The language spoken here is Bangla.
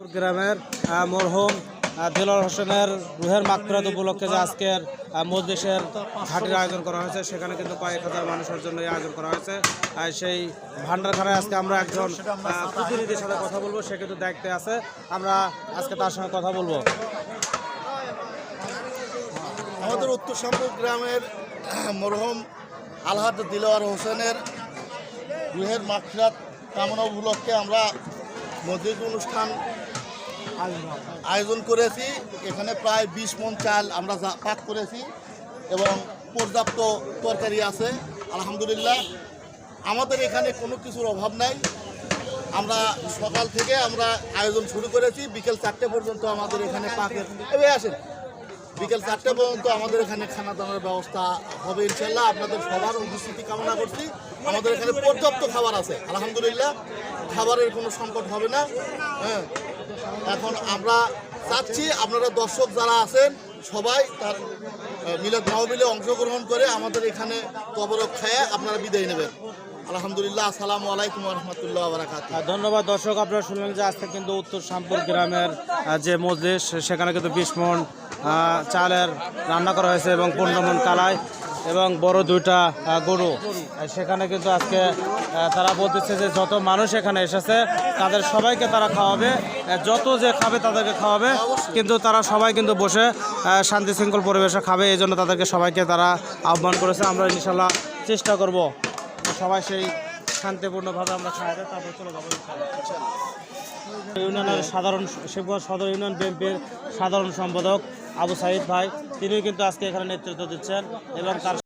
গ্রামের মরহুম দিলর হোসেনের রুহের মাকফিরাত উপলক্ষে যে আজকের মজলিসের ঘাটির আয়োজন করা হয়েছে, সেখানে কিন্তু কয়েক হাজার মানুষের জন্য এই আয়োজন করা হয়েছে। সেই ভান্ডারখানায় আজকে আমরা একজন প্রতিনিধির সাথে কথা বলব, সে কিন্তু দায়িত্বে আছে। আমরা আজকে তার সঙ্গে কথা বলব। আমাদের উত্তর শামপুর গ্রামের মরহুম আলহাদ দিলওয়ার হোসেনের গৃহের মাকফিরাত কামনা উপলক্ষে আমরা মসজিদ অনুষ্ঠান আয়োজন করেছি। এখানে প্রায় বিশ মন চাল আমরা পাক করেছি এবং পর্যাপ্ত তরকারি আছে, আলহামদুলিল্লাহ। আমাদের এখানে কোনো কিছুর অভাব নাই। আমরা সকাল থেকে আমরা আয়োজন শুরু করেছি, বিকেল চারটে পর্যন্ত আমাদের এখানে পাকের এবার আসেন। বিকেল চারটে পর্যন্ত আমাদের এখানে খানা দানার ব্যবস্থা হবে ইনশাল্লাহ আপনাদের সবার উপস্থিতি কামনা করছি। আমাদের এখানে পর্যাপ্ত খাবার আছে, আলহামদুলিল্লাহ। খাবারের কোনো সংকট হবে না হ্যাঁ। এখন আমরা চাচ্ছি আপনারা দর্শক যারা আছেন সবাই তার মিলাদ মাহবিলে অংশগ্রহণ করে আমাদের এখানে তবরক খায় আপনারা বিদায় নেবেন। আলহামদুলিল্লাহ আসসালামু আলাইকুম রহমতুল্লাহ বারাকাত আহ, ধন্যবাদ দর্শক আপনারা শুনলেন যে আজকে কিন্তু উত্তর শামপুর গ্রামের যে মজলিস সেখানে কিন্তু বিশ মন চালের রান্না করা হয়েছে এবং পনেরো মন কালাই। এবং বড় দুইটা গরু। সেখানে কিন্তু আজকে তারা বলতেছে যে যত মানুষ এখানে এসেছে, তাদের সবাইকে তারা খাওয়াবে। যত যে খাবে তাদেরকে খাওয়াবে। কিন্তু তারা সবাই কিন্তু বসে শান্তি শৃঙ্খল পরিবেশে খাবে। এই জন্য তাদেরকে সবাইকে তারা আহ্বান করেছে। আমরা ইনশাল্লাহ চেষ্টা করব। সবাই সেই শান্তিপূর্ণভাবে আমরা খাই তারপর চলে যাব ইউনিয়নের সাধারণ শিবগঞ্জ সদর ইউনিয়ন বিএনপির সাধারণ সম্পাদক আবু সাইদ ভাই, তিনিও কিন্তু আজকে এখানে নেতৃত্ব দিচ্ছেন এবং তার